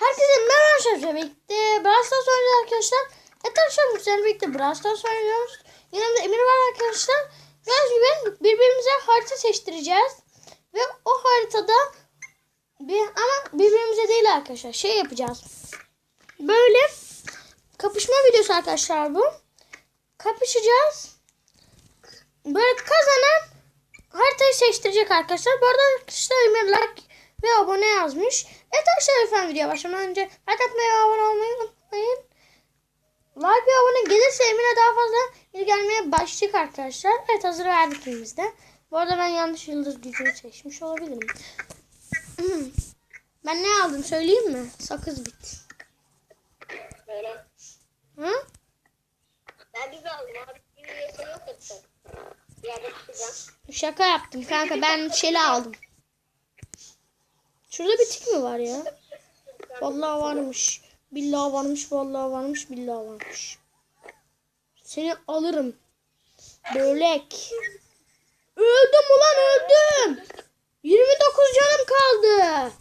Herkese merhaba arkadaşlar. Birlikte Brawl Stars oynuyoruz arkadaşlar. Evet arkadaşlar sene birlikte Brawl Stars oynuyoruz. Yanımda Emir var arkadaşlar. Gördüğünüz gibi birbirimize harita seçtireceğiz. Ve o haritada bir ama birbirimize değil arkadaşlar. Şey yapacağız. Böyle kapışma videosu arkadaşlar bu. Kapışacağız. Böyle kazanan haritayı seçtirecek arkadaşlar. Bu arada arkadaşlar Emir like ve abone yazmış. Evet arkadaşlar efendim videoya başlamadan önce like atmayı ve abone olmayı unutmayın. Like ve abone gelirse Emir'e daha fazla ilgi gelmeye başlayacak arkadaşlar. Evet hazır verdik elimizde. Bu arada ben yanlış yıldız gücünü seçmiş olabilirim. ben ne aldım söyleyeyim mi? Sakız bit. Böyle. Hı? Ben bizi aldım abi. Bir yasa yok. Bir. Şaka yaptım kanka ben şeyle aldım. Şurada bir tik mi var ya? Vallahi varmış. Billahi varmış, vallahi varmış, billahi varmış. Seni alırım. Börek. Öldüm ulan öldüm. 29 canım kaldı.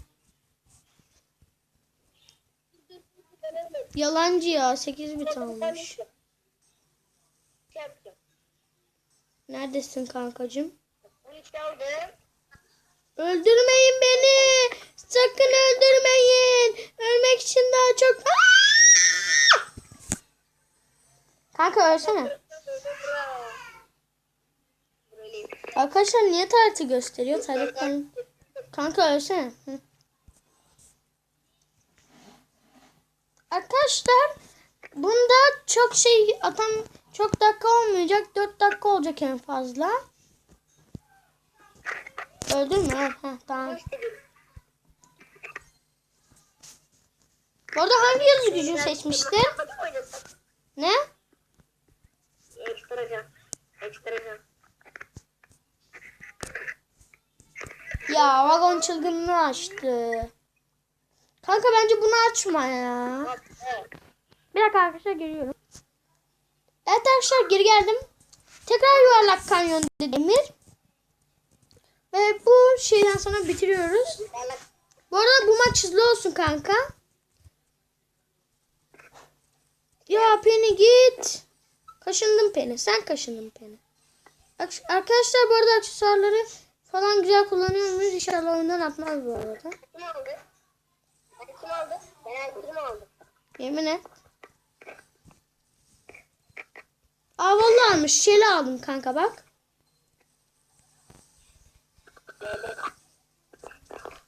Yalancı ya 8 bit almış. Neredesin aldım. Öldürmeyin beni. Sakın öldürmeyin. Ölmek için daha çok... Aa! Kanka ölsene. Arkadaşlar niye tarihte gösteriyor? Tarihten... Kanka ölsene. Arkadaşlar bunda çok şey atan çok dakika olmayacak. 4 dakika olacak en fazla. Ha, ha, tamam. Bu arada hangi yazı gücünü seçmiştin? Ne? Ekstracağım. Ekstracağım. Ya vagon çılgınlığı açtı. Kanka bence bunu açma ya. Bir dakika arkadaşlar geliyorum. Evet arkadaşlar geri geldim. Tekrar yuvarlak kanyon dedi Emir. Ve bu şeyden sonra bitiriyoruz. Bu arada bu maç hızlı olsun kanka. Ya Penny git. Kaşındım Penny. Sen kaşındın Penny. Arkadaşlar bu arada aksesuarları falan güzel kullanıyor muyuz? İnşallah oyundan atmaz bu arada. Kim aldı? Ben kim aldı? Ben kim aldı? Yemin et. Aa vallahi almış. Şeli aldım kanka bak.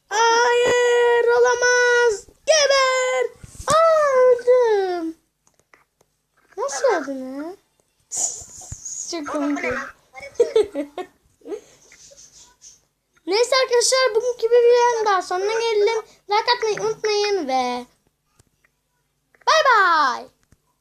Hayır olamaz. Geber. Aa öldüm. Ya? Çok komik. Neyse arkadaşlar bugünkü bir videonun daha sonuna gelelim. Like atmayı unutmayın ve Bay bay.